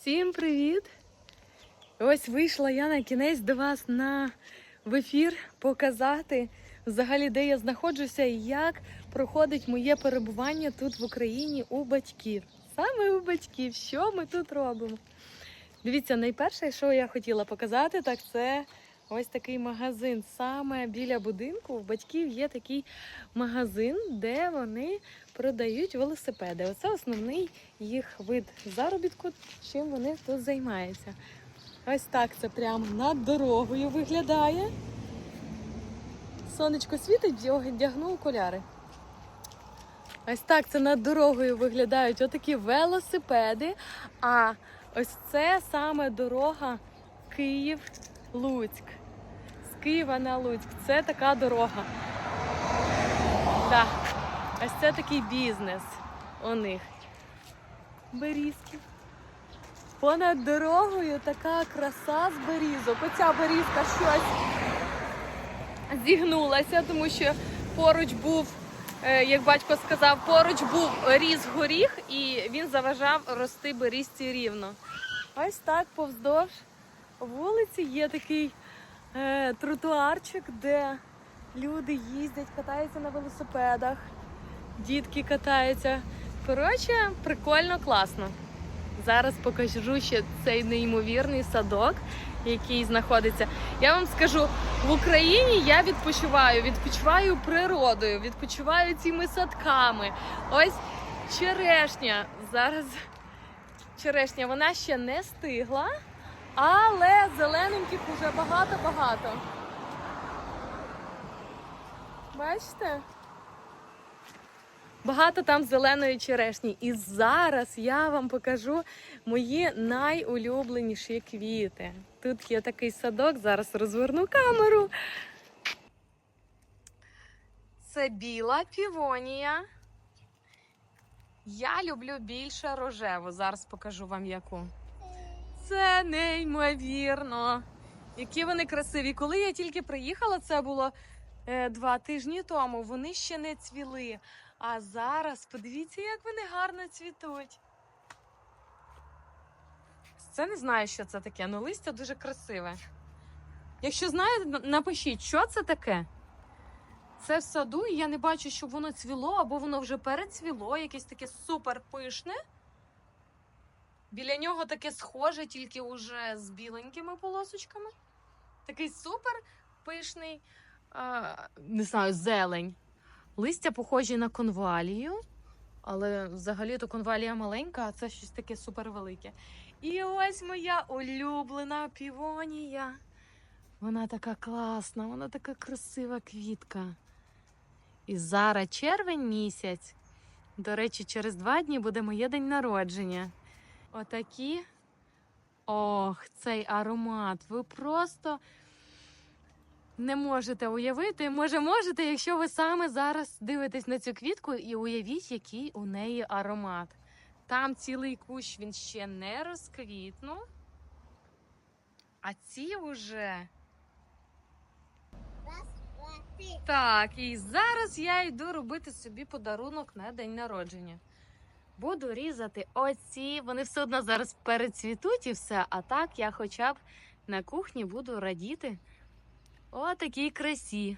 Всім привіт! Ось вийшла я на кінець до вас на в ефір показати взагалі, де я знаходжуся і як проходить моє перебування тут в Україні у батьків. Саме у батьків, що ми тут робимо. Дивіться, найперше, що я хотіла показати, так це ось такий магазин. Саме біля будинку в батьків є такий магазин, де вони продають велосипеди. Оце основний їх вид заробітку, чим вони тут займаються. Ось так це прямо над дорогою виглядає. Сонечко світить, вдягну окуляри. Ось так це над дорогою виглядають отакі велосипеди. А ось це саме дорога Київ-Луцьк. Києва на Луцьк. Це така дорога. Так. Ось це такий бізнес у них. Берізки. Понад дорогою така краса з берізок. Оця берізка щось зігнулася, тому що поруч був, е, як батько сказав, поруч був ріс горіх і він заважав рости берізці рівно. Ось так повздовж вулиці є такий е, тротуарчик, де люди їздять, катаються на велосипедах, дітки катаються. Коротше, прикольно, класно. Зараз покажу ще цей неймовірний садок, який знаходиться. Я вам скажу, в Україні я відпочиваю, відпочиваю природою, відпочиваю цими садками. Ось черешня. Зараз черешня, вона ще не стигла, але зелененьких уже багато-багато. Бачите? Багато там зеленої черешні. І зараз я вам покажу мої найулюбленіші квіти. Тут є такий садок, зараз розверну камеру. Це біла півонія. Я люблю більше рожеву. Зараз покажу вам яку. Це неймовірно. Які вони красиві. Коли я тільки приїхала, це було е, два тижні тому. Вони ще не цвіли. А зараз подивіться, як вони гарно цвітуть. Це не знаю, що це таке, але листя дуже красиве. Якщо знаєте, напишіть, що це таке. Це в саду, і я не бачу, щоб воно цвіло, або воно вже перецвіло, якесь таке супер пишне. Біля нього таке схоже, тільки уже з біленькими полосочками. Такий супер пишний, а, не знаю, зелень. Листя похожі на конвалію, але взагалі-то конвалія маленька, а це щось таке супервелике. І ось моя улюблена півонія. Вона така класна, вона така красива квітка. І зараз червень місяць. До речі, через два дні буде моє день народження. Отакі. Ох, цей аромат. Ви просто не можете уявити. Може, можете, якщо ви саме зараз дивитесь на цю квітку і уявіть, який у неї аромат. Там цілий кущ він ще не розквітнув. А ці вже. Так, і зараз я йду робити собі подарунок на день народження. Буду різати оці, вони все одно зараз перецвітуть і все. А так я хоча б на кухні буду радіти о такій красі.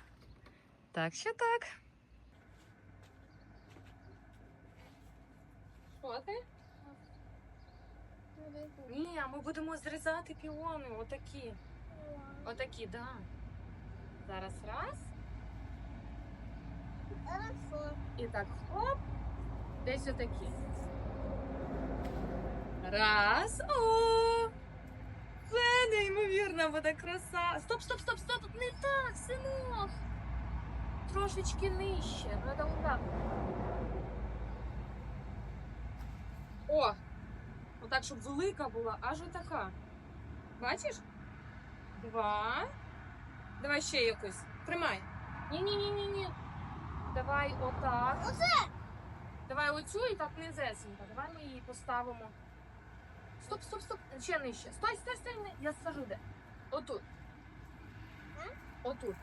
Так що так. Що ти? Ні, ми будемо зрізати піони, отакі. Отакі, так. Да. Зараз раз. І так хоп. Десь отакі. Раз. О! Це неймовірна буде краса. Стоп, стоп, стоп, стоп. Не так, синок. Трошечки нижче. Надо отак. О! Отак, щоб велика була, аж отака. Бачиш? Два. Давай ще якусь. Тримай. Ні-ні-ні-ні-ні. Давай отак. Оце. Оцю і так низесенько. Давай ми її поставимо. Стоп, стоп, стоп. Ще нижче. Стой, стой, стой. Я скажу де. Отут. Отут.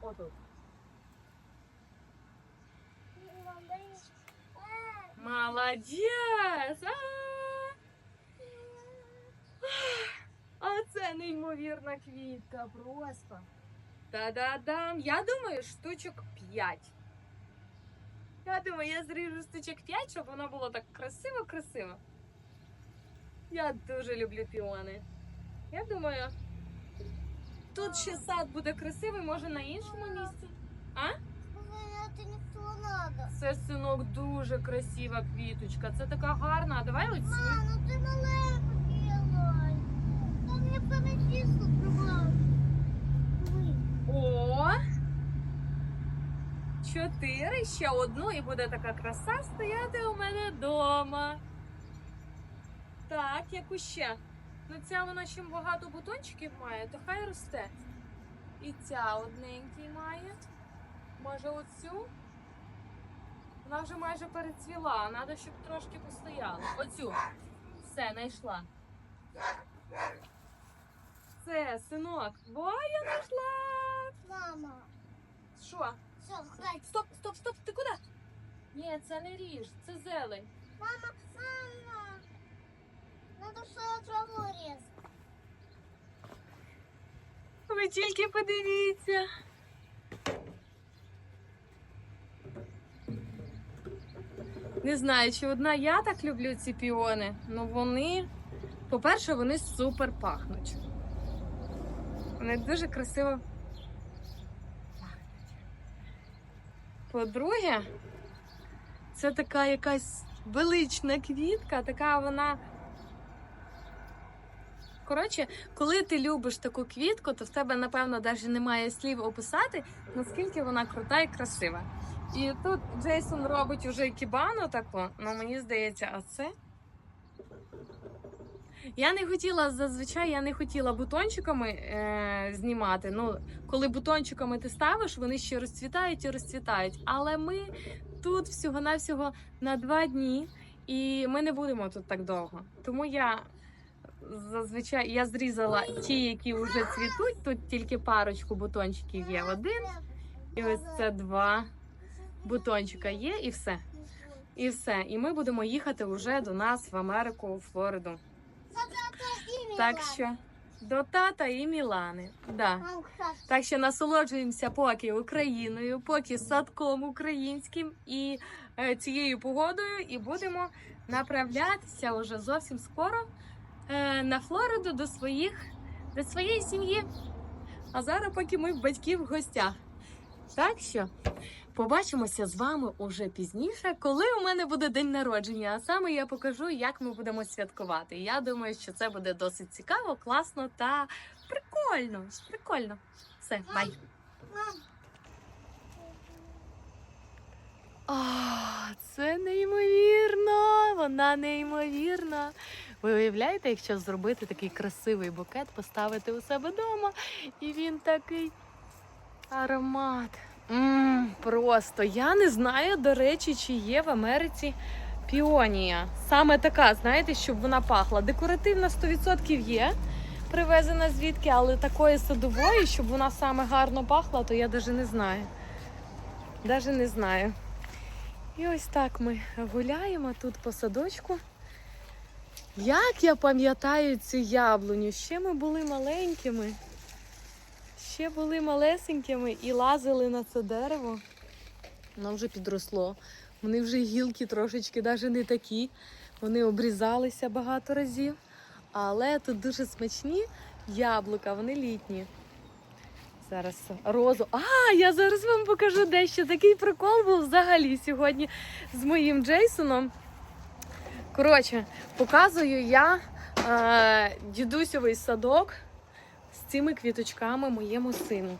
Отут. Молодець! А це неймовірна квітка просто. Та-да-дам! Я думаю, штучок 5. Я думаю, я зріжу штучок 5, щоб воно було так красиво-красиво. Я дуже люблю піони. Я думаю, тут ще сад буде красивий, може на іншому місці. А? Це синок дуже красива квіточка. Це така гарна. Давай оцю. Ма, ну ти маленьку ділай. Там пам'ятіску тримав. О! Чотири, ще одну, і буде така краса стояти у мене вдома. Так, яку ще? Ну ця вона ще багато бутончиків має, то хай росте. І ця одненький має. Може оцю? Вона вже майже перецвіла, треба, щоб трошки постояла. Оцю. Все, знайшла. Це, синок. Бо я знайшла. Мама. Що? Все, хватит. Стоп, стоп, стоп, ти куди? Ні, це не ріж, це зелень. Мама, мама. Надо все траву різати. Ви тільки подивіться. Не знаю, чи одна я так люблю ці піони, але вони, по-перше, вони супер пахнуть. Вони дуже красиво По-друге, це така якась велична квітка, така вона. Коротше, коли ти любиш таку квітку, то в тебе, напевно, навіть немає слів описати, наскільки вона крута і красива. І тут Джейсон робить уже кібану таку, ну мені здається, а це. Я не хотіла зазвичай, я не хотіла бутончиками е, знімати. Ну, коли бутончиками ти ставиш, вони ще розцвітають і розцвітають. Але ми тут всього-навсього на два дні, і ми не будемо тут так довго. Тому я зазвичай я зрізала ті, які вже цвітуть. Тут тільки парочку бутончиків є. Один, і ось це два бутончика є, і все. І все. І ми будемо їхати вже до нас в Америку, у Флориду. Так що до тата і Мілани. Да. Так що насолоджуємося поки Україною, поки садком українським і е, цією погодою, і будемо направлятися уже зовсім скоро е, на Флориду до своїх до своєї сім'ї. А зараз, поки ми в батьків в гостях. Так що побачимося з вами уже пізніше, коли у мене буде день народження. А саме я покажу, як ми будемо святкувати. Я думаю, що це буде досить цікаво, класно та прикольно. Прикольно. Все, бай. А, це неймовірно, вона неймовірна. Ви уявляєте, якщо зробити такий красивий букет, поставити у себе вдома, і він такий аромат. м просто я не знаю, до речі, чи є в Америці піонія. Саме така, знаєте, щоб вона пахла. Декоративна 100% є, привезена звідки, але такої садової, щоб вона саме гарно пахла, то я навіть не знаю. Навіть не знаю. І ось так ми гуляємо тут по садочку. Як я пам'ятаю цю яблуню, ще ми були маленькими, ще були малесенькими і лазили на це дерево. Воно вже підросло. Вони вже гілки трошечки навіть не такі. Вони обрізалися багато разів. Але тут дуже смачні яблука, вони літні. Зараз розу. А, я зараз вам покажу дещо. Такий прикол був взагалі сьогодні з моїм Джейсоном. Коротше, показую я е, дідусьовий садок з цими квіточками моєму сину.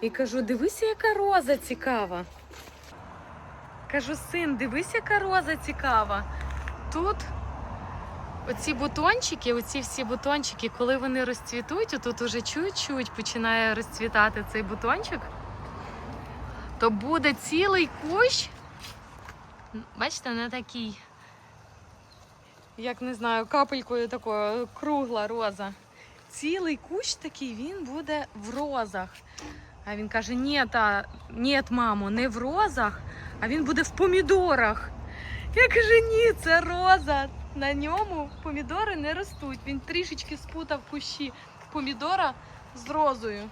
І кажу: дивися, яка роза цікава. Кажу, син, дивись, яка роза цікава. Тут оці бутончики, оці всі бутончики, коли вони розцвітуть, отут уже чуть-чуть починає розцвітати цей бутончик, то буде цілий кущ. Бачите, не такий, як не знаю, капелькою такою кругла роза. Цілий кущ такий, він буде в розах. А він каже: ні, та, ні, мамо, не в розах, а він буде в помідорах. Я кажу, ні, це роза. На ньому помідори не ростуть. Він трішечки спутав кущі помідора з розою.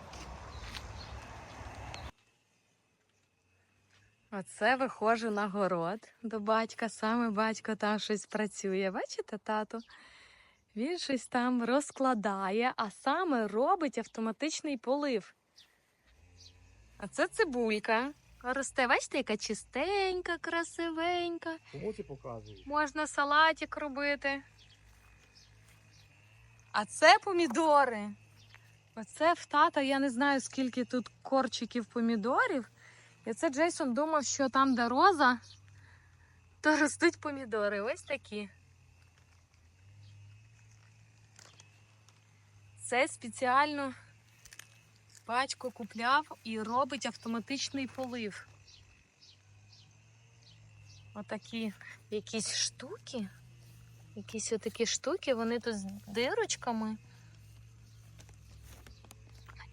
Оце виходжу на город до батька. Саме батько там щось працює. Бачите, тато? Він щось там розкладає, а саме робить автоматичний полив. А це цибулька. Росте, бачите, яка чистенька, красивенька. Кому ти показуєш? Можна салатик робити. А це помідори. Оце в тата, я не знаю, скільки тут корчиків помідорів. І це Джейсон думав, що там, де роза, то ростуть помідори. Ось такі. Це спеціально батько купляв і робить автоматичний полив. Отакі якісь штуки. Якісь отакі штуки, вони тут з дирочками.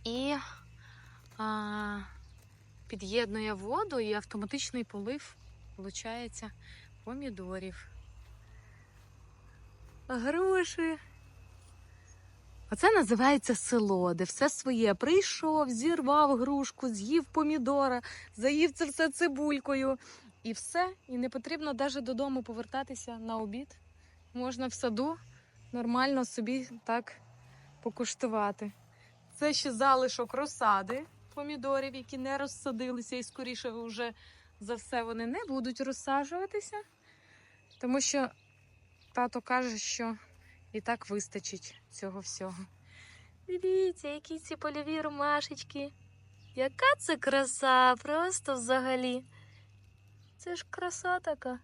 І а, під'єднує воду і автоматичний полив, виходить, помідорів. Груші. Оце називається село, де все своє. Прийшов, зірвав грушку, з'їв помідора, заїв це все цибулькою. І все. І не потрібно навіть додому повертатися на обід. Можна в саду нормально собі так покуштувати. Це ще залишок розсади помідорів, які не розсадилися, і скоріше вже за все вони не будуть розсаджуватися. Тому що тато каже, що і так вистачить цього всього. Дивіться, які ці польові ромашечки. Яка це краса, просто взагалі. Це ж краса така.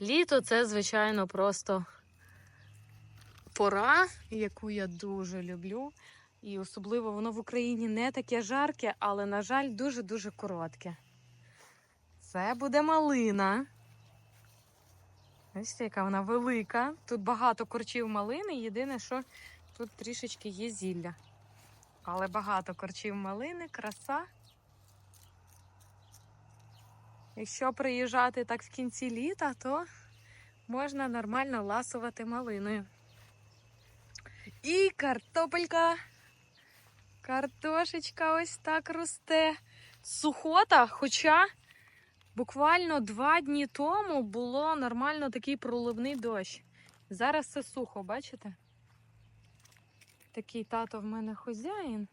Літо це, звичайно, просто пора, яку я дуже люблю. І особливо воно в Україні не таке жарке, але, на жаль, дуже-дуже коротке. Це буде малина. Ось яка вона велика. Тут багато корчів малини. Єдине, що тут трішечки є зілля. Але багато корчів малини, краса. Якщо приїжджати так в кінці літа, то можна нормально ласувати малиною. І картопелька. Картошечка ось так росте. Сухота, хоча буквально два дні тому було нормально такий проливний дощ. Зараз все сухо, бачите? Такий тато в мене хазяїн.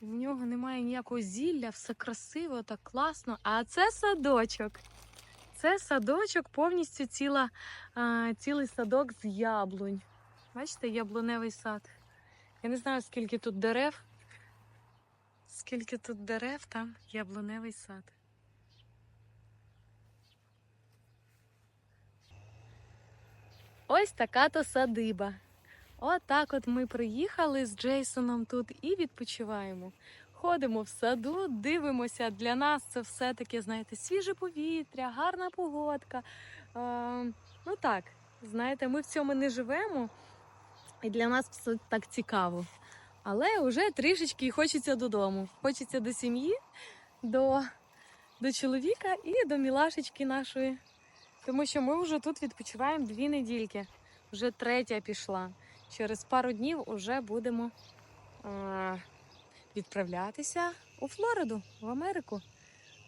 В нього немає ніякого зілля, все красиво, так класно. А це садочок. Це садочок, повністю ціла, а, цілий садок з яблунь. Бачите, яблуневий сад. Я не знаю, скільки тут дерев. Скільки тут дерев, там яблуневий сад. Ось така то садиба. Отак от ми приїхали з Джейсоном тут і відпочиваємо. Ходимо в саду, дивимося. Для нас це все таке, знаєте, свіже повітря, гарна погодка. Е, ну так, знаєте, ми в цьому не живемо, і для нас все так цікаво. Але вже трішечки хочеться додому. Хочеться до сім'ї, до, до чоловіка і до мілашечки нашої. Тому що ми вже тут відпочиваємо дві недільки. Вже третя пішла. Через пару днів вже будемо а, відправлятися у Флориду, в Америку.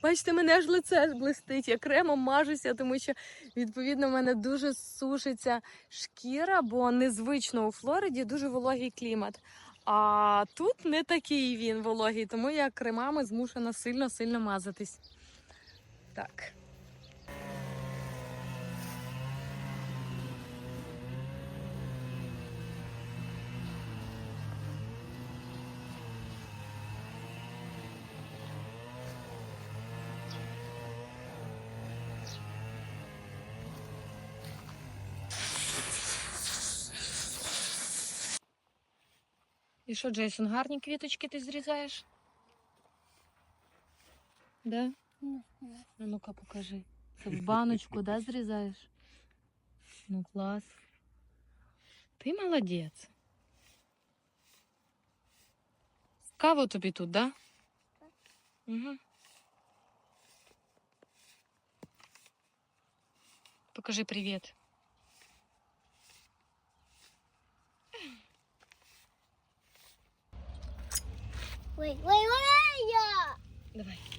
Бачите, мене аж лице блистить, я кремом мажуся, тому що відповідно в мене дуже сушиться шкіра, бо незвично у Флориді дуже вологий клімат. А тут не такий він вологий, тому я кремами змушена сильно-сильно мазатись. Так. И что Джейсон, гарні квіточки ти зрізаєш? Да? А ну-ка покажи. Це в баночку, да, зрізаєш? Ну клас. Ти молодець. Каву тобі тут, да? Угу. Покажи привіт. Ой, ой, ой, я. Давай.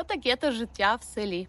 Отаке то життя в селі.